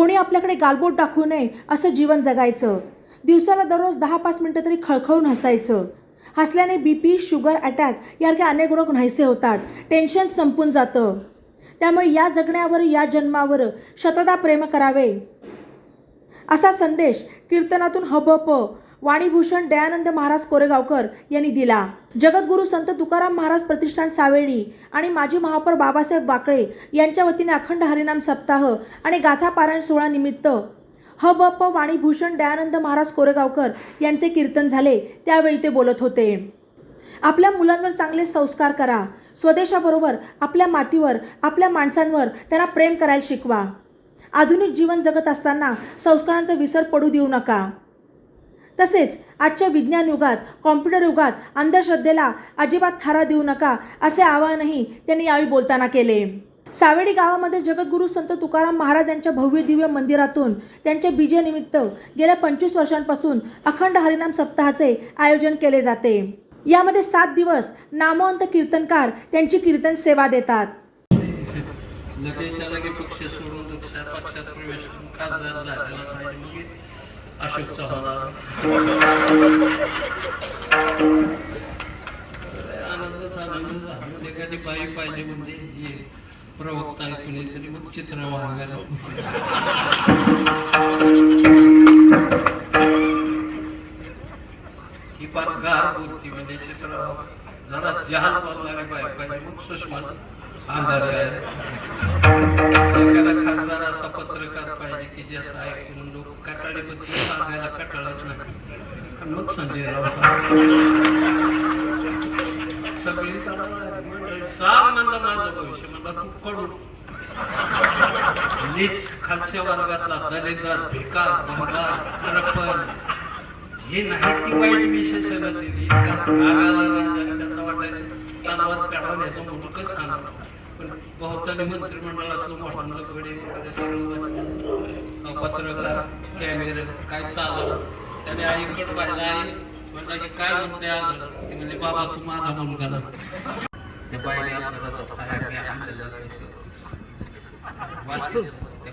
कोणी आपल्याकडे गालबोट दाखवू नये असं जीवन जगायचं. दिवसाला दररोज दहा पाच मिनटं तरी खळखळून हसायचं. हसल्याने बी पी शुगर अटॅक यासारखे अनेक रोग नाहीसे होतात. टेन्शन संपून जातं. त्यामुळे या जगण्यावर या जन्मावर शतदा प्रेम करावे. असा संदेश कीर्तनातून हबप वाणीभूषण दयानंद महाराज कोरेगावकर यांनी दिला. जगद्गुरू संत तुकाराम महाराज प्रतिष्ठान सावेळी आणि माजी महापौर बाबासाहेब वाकळे यांच्या वतीने अखंड हरिनाम सप्ताह आणि गाथा पारायण सोहळा निमित्त प वाणीभूषण दयानंद महाराज कोरेगावकर यांचे कीर्तन झाले. त्यावेळी ते बोलत होते. आपल्या मुलांवर चांगले संस्कार करा. स्वदेशाबरोबर आपल्या मातीवर आपल्या माणसांवर त्यांना प्रेम करायला शिकवा. आधुनिक जीवन जगत असताना संस्कारांचा विसर पडू देऊ नका. तसेच आजच्या विज्ञान युगात कॉम्प्युटर युगात अंधश्रद्धेला अजिबात थारा देऊ नका असे आवाहनही त्यांनी यावेळी बोलताना केले. सावेडी गावामध्ये जगद्गुरू संत तुकाराम महाराज यांच्या भव्य दिव्य मंदिरातून त्यांच्या बीजेनिमित्त गेल्या पंचवीस वर्षांपासून अखंड हरिनाम सप्ताहाचे आयोजन केले जाते. यामध्ये सात दिवस नामवंत कीर्तनकार त्यांची कीर्तन सेवा देतात. पक्ष सोडून पक्षात प्रवेश खासदार झालेला पाहिजे अशोक चव्हाण. एखादी बाई पाहिजे म्हणजे हे प्रवक्ता आहे कुणीतरी मग चित्र वागायला ही फार गार बोलती म्हणजे चित्र जरा जहाल बोलणारी बाई पाहिजे. एखादा खासदार असा पत्रकार पाहिजे की ज्याचं ऐकून लोक कटाळी सांगायला कटाळच नाही. मग संजय सगळी म्हणलं माझं भविष्य म्हणलं तू कडून नीच खालच्या वर्गातला दलिंदार भिकार भंगार तरपण हे नाही ती वाईट विशेषण दिली. वाटायचं तणावात काढवण्याचं पण बहुतांनी मंत्रिमंडळातलं मोठं गडे वगैरे सगळं पत्रकार कॅमेरे काय चाललं? त्याने आईकडे पाहिलं आई म्हणलं की काय म्हणते आलं ते म्हणजे बाबा तू माझा मुलगा त्या बाईने आपल्याला आणलेलं त्या